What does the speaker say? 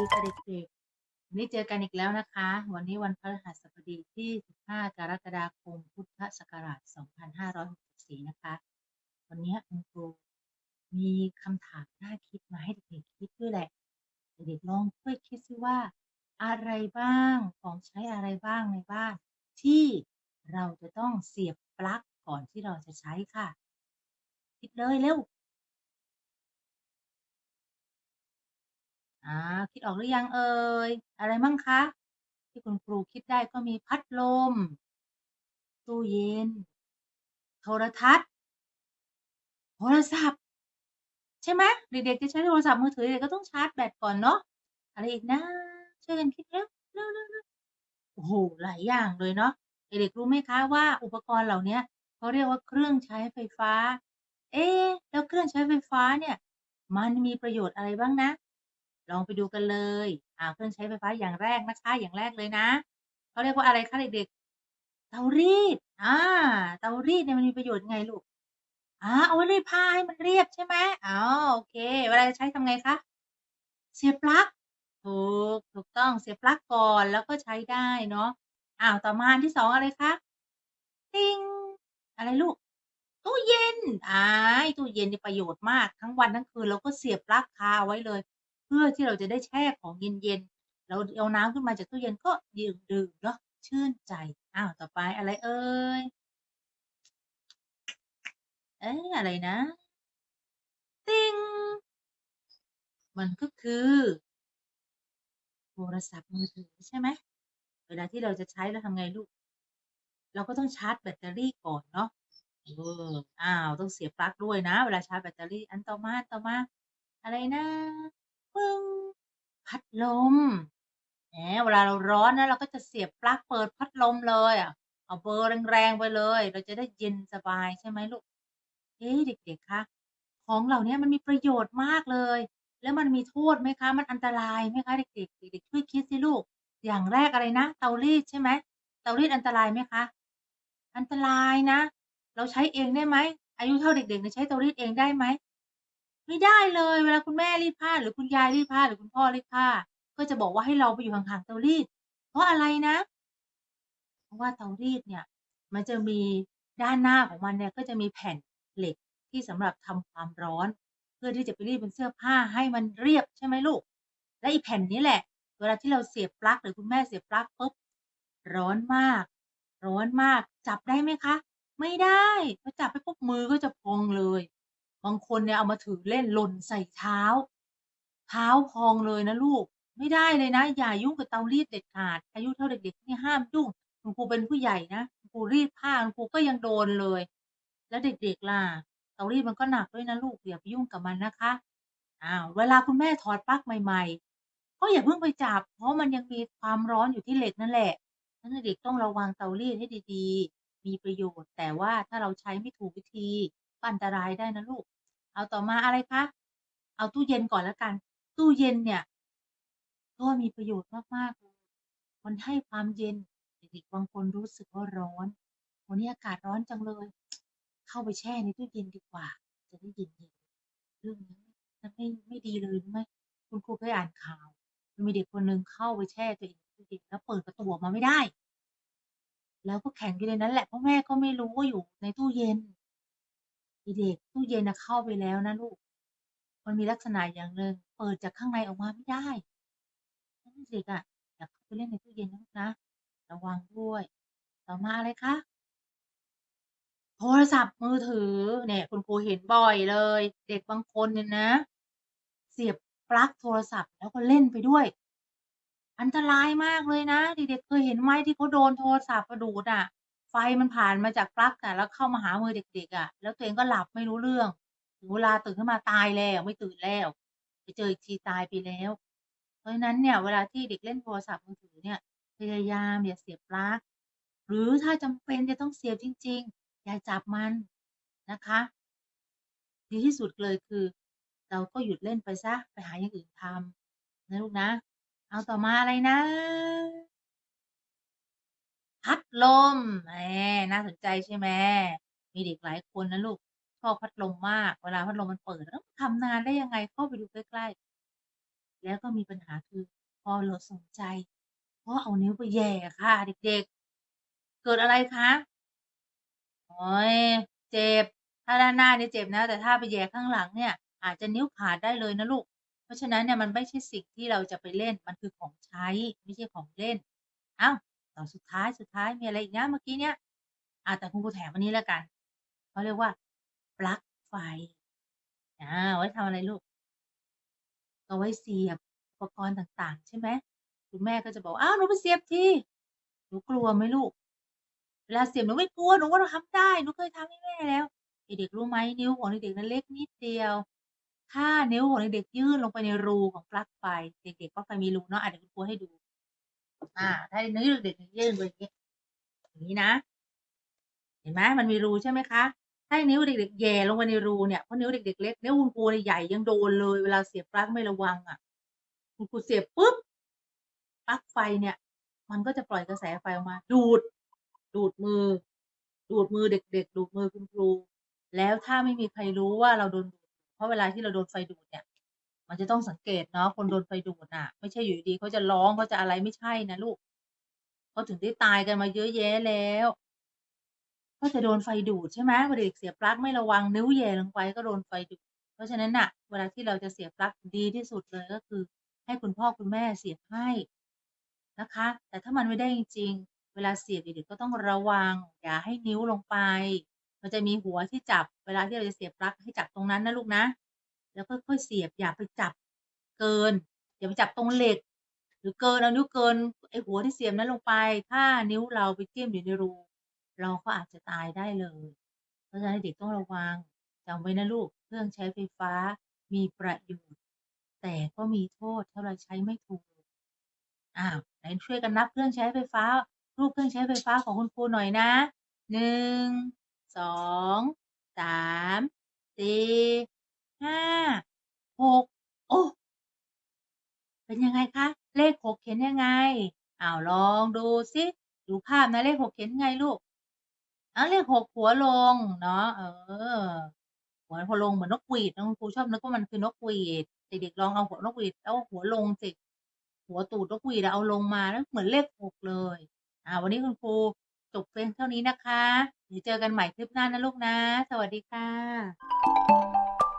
ดีค่ะเด็กๆวันนี้เจอกันอีกแล้วนะคะ วันนี้วันพฤหัสบดีที่ 15 กรกฎาคม พุทธศักราช 2564 นะคะ วันนี้คุณครูมีคำถามน่าคิดมาให้เด็กๆคิดด้วยแหละ เด็กๆลองช่วยคิดซิว่า อะไรบ้าง ของใช้อะไรบ้างในบ้าน ที่เราจะต้องเสียบปลั๊กก่อนที่เราจะใช้ค่ะ คิดเลยเร็ว อ่าคิดออกหรือยังเอ่ยอะไรมั่งคะ ที่คุณครูคิดได้ก็มีพัดลม ตู้เย็น โทรทัศน์ โทรศัพท์ ใช่ไหมเด็กๆจะใช้โทรศัพท์มือถือเด็กก็ต้องชาร์จแบตก่อนเนาะอะไรอีกนะช่วยกันคิดเร็วเร็วเร็วโอ้โหหลายอย่างเลยเนาะเด็กๆรู้ไหมคะว่าอุปกรณ์เหล่านี้เขาเรียกว่าเครื่องใช้ไฟฟ้า เอ๊แล้วเครื่องใช้ไฟฟ้าเนี่ย มันมีประโยชน์อะไรบ้างนะ ลองไปดูกันเลยอ่าเครื่องใช้ไฟฟ้าอย่างแรกนะคะ อย่างแรกเลยนะเขาเรียกว่าอะไรคะเด็กๆเตารีดอ่าเตารีดเนี่ยมันมีประโยชน์ไงลูกอ่าเอาไว้รีดผ้าให้มันเรียบใช่ไหมอ๋อโอเค เวลาจะใช้ทำไงคะเสียบปลั๊กถูกถูกต้องเสียบปลั๊กก่อนแล้วก็ใช้ได้เนาะอ้าวต่อมาอันที่สองอะไรคะติงอะไรลูกตู้เย็นอ่าตู้เย็นนี่ประโยชน์มากทั้งวันทั้งคืนเราก็เสียบปลั๊กคาไว้เลย พื่อที่เราจะได้แช่ของเย็นๆ เราเอาน้ำขึ้นมาจากตู้เย็นก็ดื่มดื่มเนาะชื่นใจ อ้าวต่อไปอะไรเอ่ย เอ๊ะอะไรนะ ติงมันก็คือโทรศัพท์มือถือใช่ไหม เวลาที่เราจะใช้เราทำไงลูก เราก็ต้องชาร์จแบตเตอรี่ก่อนเนาะเอออ้าว ต้องเสียบปลั๊กด้วยนะ เวลาชาร์จแบตเตอรี่ อันต่อมาต่อมา อะไรนะ ปึ้ง พัดลมแหมเวลาเราร้อนนะเราก็จะเสียบปลั๊กเปิดพัดลมเลยอะเอาเบอร์แรงๆไปเลย เราจะได้เย็นสบายใช่ไหมลูก เอ๊ะเด็กๆคะของเหล่านี้มันมีประโยชน์มากเลย แล้วมันมีโทษไหมคะ มันอันตรายไหมคะเด็กๆเด็กๆช่วยคิดสิลูก อย่างแรกอะไรนะ เตารีดใช่ไหมเตารีดอันตรายไหมคะ อันตรายนะ เราใช้เองได้ไหมอายุเท่าเด็กๆเนี่ยใช้เตารีดเองได้ไหม ไม่ได้เลยเวลาคุณแม่รีดผ้า หรือคุณยายรีดผ้าหรือคุณพ่อรีดผ้า ก็จะบอกว่าให้เราไปอยู่ห่างๆเตารีด เพราะอะไรนะ เพราะว่าเตารีดเนี่ย มันจะมีด้านหน้าของมันเนี่ยก็จะมีแผ่นเหล็กที่สำหรับทำความร้อน เพื่อที่จะไปรีดเป็นเสื้อผ้าให้มันเรียบใช่ไหมลูก และอีแผ่นนี้แหละ เวลาที่เราเสียบปลั๊กหรือคุณแม่เสียบปลั๊กปุ๊บร้อนมาก ร้อนมาก จับได้ไหมคะ ไม่ได้พอจับไปปุ๊บมือก็จะพองเลย บางคนเนี่ยเอามาถือเล่นหล่นใส่เท้า เท้าพองเลยนะลูก ไม่ได้เลยนะ อย่ายุ่งกับเตารีดเด็ดขาด อายุเท่าเด็กๆนี่ห้ามยุ่งคุณครูเป็นผู้ใหญ่นะคุณครูรีดผ้าคุณครูก็ยังโดนเลย แล้วเด็กๆล่ะเตารีดมันก็หนักด้วยนะลูกอย่าไปยุ่งกับมันนะคะอ้าวเวลาคุณแม่ถอดปลั๊กใหม่ๆก็อย่าเพิ่งไปจับ เพราะมันยังมีความร้อนอยู่ที่เหล็กนั่นแหละนั้นเด็กต้องระวังเตารีดให้ดีๆ มีประโยชน์ แต่ว่าถ้าเราใช้ไม่ถูกวิธี อันตรายได้นะลูก เอาต่อมาอะไรคะ เอาตู้เย็นก่อนแล้วกัน ตู้เย็นเนี่ยก็มีประโยชน์มากๆเลยมันให้ความเย็นเด็กๆบางคนรู้สึกว่าร้อน วันนี้อากาศร้อนจังเลย เข้าไปแช่ในตู้เย็นดีกว่า จะได้เย็นๆเรื่องนี้มันไม่ไม่ดีเลยไหมคุณครูเคยอ่านข่าวมันมีเด็กคนหนึ่งเข้าไปแช่ตัวเองในตู้เย็นแล้วเปิดประตูออกมาไม่ได้ แล้วก็แข็งอยู่ในนั้นแหละพราะแม่ก็ไม่รู้ว่าอยู่ในตู้เย็น เด็กตู้เย็นนะเข้าไปแล้วนะลูก มันมีลักษณะอย่างหนึ่งเปิดจากข้างในออกมาไม่ได้นั่นเด็กอะอย่าเข้าไปเล่นในตู้เย็นนะลูกนะ ระวังด้วย ต่อมาอะไรคะ โทรศัพท์มือถือ เนี่ยคุณครูเห็นบ่อยเลย เด็กบางคนเนี่ยนะ เสียบปลั๊กโทรศัพท์แล้วก็เล่นไปด้วย อันตรายมากเลยนะเด็กๆเคยเห็นไหมที่เขาโดนโทรศัพท์กระดูดอะ ไฟมันผ่านมาจากปลั๊กอะแล้วเข้ามาหามือเด็กๆอะแล้วตัวเองก็หลับไม่รู้เรื่องถึงเวลาตื่นขึ้นมาตายแล้วไม่ตื่นแล้วไปเจออีกทีตายไปแล้ว เพราะฉะนั้นเนี่ย เวลาที่เด็กเล่นโทรศัพท์มือถือเนี่ย พยายามอย่าเสียบปลั๊กหรือถ้าจำเป็นจะต้องเสียบจริง ๆ อย่าจับมันนะคะดีที่สุดเลยคือ เราก็หยุดเล่นไปซะไปหาอย่างอื่นทำนะลูกนะ เอาต่อมาอะไรนะ พัดลมแหมน่าสนใจใช่ไหมมีเด็กหลายคนนะลูกชอบพัดลมมาก เวลาพัดลมมันเปิดแล้วทำนานได้ยังไงเข้าไปดูใกล้ๆ แล้วก็มีปัญหาคือพอเราสนใจเพราะเอานิ้วไปแย่ค่ะ เด็กๆ เกิดอะไรคะโอ๊ยเจ็บ ถ้าด้านหน้านี่เจ็บนะ แต่ถ้าไปแย่ข้างหลังเนี่ย อาจจะนิ้วขาดได้เลยนะลูก เพราะฉะนั้นเนี่ยมันไม่ใช่สิ่งที่เราจะไปเล่น มันคือของใช้ไม่ใช่ของเล่นอ้า่อสุดท้ายสุดท้ายมีอะไรอีกนะเมื่อกี้เนี่ยอาแต่คุณครูแถมอันนี้แล้วกันเขาเรียกว่าปลั๊กไฟอ่าไว้ทำอะไรลูก?เอาไว้เสียบอุปกรณ์ต่าง ๆ ใช่ไหมคุณแม่ก็จะบอก"อ้าวหนูไปเสียบสิ"หนูกลัวไหมลูก?เวลาเสียบหนูไม่กลัวหนูก็ทำได้หนูเคยทำให้แม่แล้วเด็กๆรู้ไหมนิ้วของเด็กๆนั้นเล็กนิดเดียวถ้านิ้วของเด็กๆยื่นลงไปในรูของปลั๊กไฟเด็กๆปลั๊กไฟมีรูเนาะอาเดี๋ยวคุณครูให้ดู อาถ้านิ้วเด็กๆยื่นไปอย่างงี้อย่างงี้นะ เห็นไหมมันมีรูใช่ไหมคะ ถ้านิ้วเด็กๆแย่ลงไปในรูเนี่ยเพราะนิ้วเด็กๆเล็กนิ้วคุณครูใหญ่ยังโดนเลยเวลาเสียบปลั๊กไม่ระวังอะ คุณครูเสียบปุ๊บปลั๊กไฟเนี่ย มันก็จะปล่อยกระแสไฟออกมา ดูด ดูดมือ ดูดมือเด็ก ๆ ดูดมือคุณครู แล้วถ้าไม่มีใครรู้ว่าเราโดนดูดเพราะเวลาที่เราโดนไฟดูดเนี่ย มันจะต้องสังเกตเนาะคนโดนไฟดูดน่ะ ไม่ใช่อยู่ดีเขาจะร้องเขาจะอะไรไม่ใช่นะลูกเขาถึงได้ตายกันมาเยอะแยะแล้วก็จะโดนไฟดูดใช่ไหมพอเด็กเสียปลั๊กไม่ระวังนิ้วแย่ลงไปก็โดนไฟดูด เพราะฉะนั้นน่ะ เวลาที่เราจะเสียปลั๊กดีที่สุดเลยก็คือ ให้คุณพ่อคุณแม่เสียบให้นะคะ แต่ถ้ามันไม่ได้จริง ๆ เวลาเสียบเด็กๆก็ต้องระวัง อย่าให้นิ้วลงไป มันจะมีหัวที่จับ เวลาที่เราจะเสียบปลั๊กให้จับตรงนั้นนะลูกนะ แล้วค่อยๆเสียบอย่าไปจับเกิน อย่าไปจับตรงเหล็ก หรือเกินเอานิ้วเกินไอหัวที่เสียบนั้นลงไป ถ้านิ้วเราไปจิ้มอยู่ในรู เราก็อาจจะตายได้เลย เพราะฉะนั้นเด็กต้องระวังจำไว้นะลูกเครื่องใช้ไฟฟ้ามีประโยชน์ แต่ก็มีโทษถ้าเราใช้ไม่ถูกอ้าวไหนช่วยกันนับเครื่องใช้ไฟฟ้า รูปเครื่องใช้ไฟฟ้าของคุณครูหน่อยนะ1 2 3 4 5 6โอ้!เป็นยังไงคะ เลข6เขียนยังไง?อ้าวลองดูซิดูภาพนะเลข6เขียนไงลูก?อ้าวเลข6หัวลงเนาะเออหัวลงเหมือนนกหวีดนะคุณครูชอบนึกว่ามันคือนกหวีดเด็กๆลองเอาหัวนกหวีดแล้วหัวลงสิหัวตูดนกหวีดเอาลงมาแล้วเหมือนเลข6เลย อ่า วันนี้คุณครูจบเพียงเท่านี้นะคะ เดี๋ยวเจอกันใหม่คลิปหน้านะลูกนะ สวัสดีค่ะ